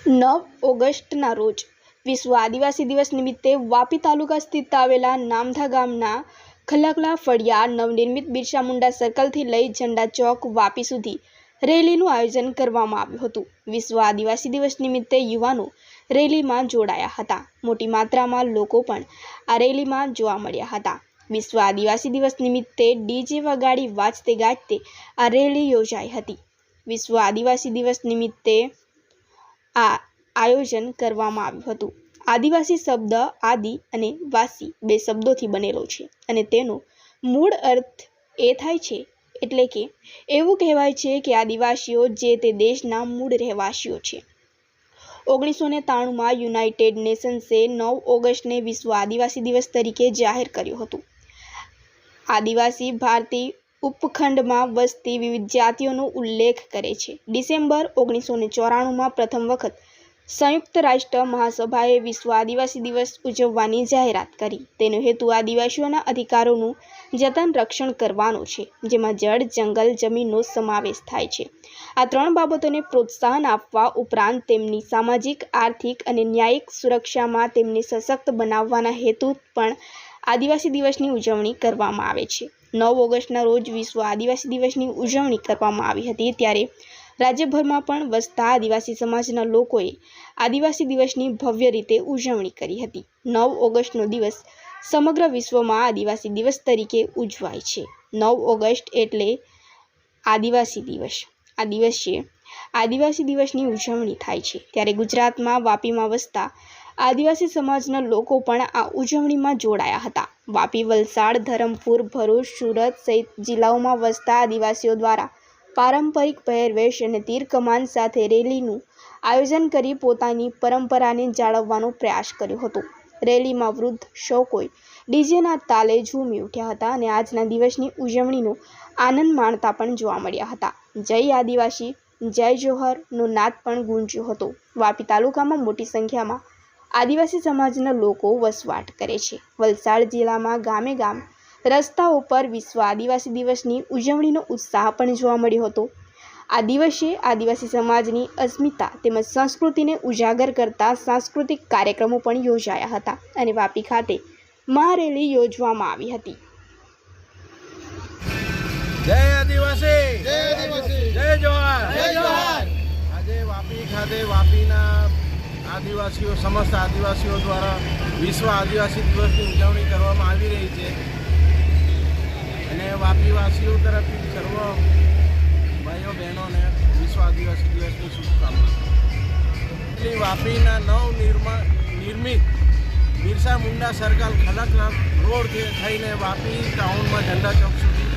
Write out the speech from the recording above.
નવ ઓગસ્ટના રોજ વિશ્વ આદિવાસી દિવસ નિમિત્તે વાપી તાલુકા સ્થિત આવેલા નામધા ગામના ખલકલા ફળિયા નવનિર્મિત બિરસા મુંડા સર્કલથી લઈ ઝંડા ચોક વાપી સુધી રેલીનું આયોજન કરવામાં આવ્યું હતું. વિશ્વ આદિવાસી દિવસ નિમિત્તે યુવાનો રેલીમાં જોડાયા હતા. મોટી માત્રામાં લોકો પણ આ રેલીમાં જોવા મળ્યા હતા. વિશ્વ આદિવાસી દિવસ નિમિત્તે ડીજે વગાડી વાજતે ગાજતે આ રેલી યોજાઈ હતી. વિશ્વ આદિવાસી દિવસ નિમિત્તે આ આયોજન કરવામાં આવ્યું હતું. આદિવાસી શબ્દ આદિ અને વાસી બે શબ્દોથી બનેલો છે અને તેનો મૂળ અર્થ એ થાય છે એટલે કે એવું કહેવાય છે કે આદિવાસીઓ જે તે દેશના મૂળ રહેવાસીઓ છે. ઓગણીસો ને ત્રાણુંમાં યુનાઇટેડ નેશન્સે નવ ઓગસ્ટને વિશ્વ આદિવાસી દિવસ તરીકે જાહેર કર્યું હતું. આદિવાસી ભારતીય ઉપખંડમાં વસતી વિવિધ જાતિઓનો ઉલ્લેખ કરે છે. ડિસેમ્બર ઓગણીસો ને ચોરાણુંમાં પ્રથમ વખત સંયુક્ત રાષ્ટ્ર મહાસભાએ વિશ્વ આદિવાસી દિવસ ઉજવવાની જાહેરાત કરી. તેનો હેતુ આદિવાસીઓના અધિકારોનું જતન રક્ષણ કરવાનો છે, જેમાં જળ, જંગલ, જમીનનો સમાવેશ થાય છે. આ ત્રણ બાબતોને પ્રોત્સાહન આપવા ઉપરાંત તેમની સામાજિક, આર્થિક અને ન્યાયિક સુરક્ષામાં તેમને સશક્ત બનાવવાના હેતુ પણ આદિવાસી દિવસની ઉજવણી કરવામાં આવે છે. નવ ઓગસ્ટના રોજ વિશ્વ આદિવાસી દિવસની ઉજવણી કરવામાં આવી હતી ત્યારે રાજ્યભરમાં પણ વસતા આદિવાસી સમાજના લોકોએ આદિવાસી દિવસની ભવ્ય રીતે ઉજવણી કરી હતી. નવ ઓગસ્ટનો દિવસ સમગ્ર વિશ્વમાં આદિવાસી દિવસ તરીકે ઉજવાય છે. નવ ઓગસ્ટ એટલે આદિવાસી દિવસ. આ દિવસે આદિવાસી દિવસની ઉજવણી થાય છે. ત્યારે ગુજરાતમાં વાપીમાં વસતા આદિવાસી સમાજના લોકો પણ આ ઉજવણીમાં જોડાયા હતા. વાપી, વલસાડ, ધરમપુર, ભરૂચ, સુરત સહિત જિલ્લાઓમાં વસતા આદિવાસીઓ દ્વારા પારંપરિક પહેરવેશ અને તીર કમાન સાથે રેલીનું આયોજન કરી પોતાની પરંપરાને જાળવવાનો પ્રયાસ કર્યો હતો. રેલીમાં વૃદ્ધ કોઈ ડીજેના તાલે ઝૂમી ઉઠ્યા હતા અને આજના દિવસની ઉજવણીનો આનંદ માણતા પણ જોવા મળ્યા હતા. જય આદિવાસી, જય જોહરનો નાદ પણ ગુંજ્યો હતો. વાપી તાલુકામાં મોટી સંખ્યામાં આદિવાસી સમાજના લોકો વસવાટ કરે છે. વલસાડ જિલ્લામાં ગામે ગામ રસ્તા ઉપર વિશ્વ આદિવાસી દિવસની ઉજવણીનો ઉત્સાહ પણ જોવા મળ્યો હતો. આ દિવસે આદિવાસી સમાજની અસ્મિતા તેમજ સંસ્કૃતિને ઉજાગર કરતા સાંસ્કૃતિક કાર્યક્રમો પણ યોજાયા હતા અને વાપી ખાતે મહારેલી યોજવામાં આવી હતી. જય આદિવાસી! જય આદિવાસી! જય જવાહર! જય જોહાર આજે વાપી ખાતે વાપીના આદિવાસીઓ, સમસ્ત આદિવાસીઓ દ્વારા વિશ્વ આદિવાસી દિવસની ઉજવણી કરવામાં આવી રહી છે. અને વાપીવાસીઓ તરફથી સર્વ ભાઈઓ, બહેનોને વિશ્વ આદિવાસી દિવસની શુભકામના. વાપીના નવ નિર્મા નિર્મિત બિરસા મુંડા સર્કલ ખલકલા રોડ થઈને વાપી ટાઉનમાં ઝંડા ચોક સુધી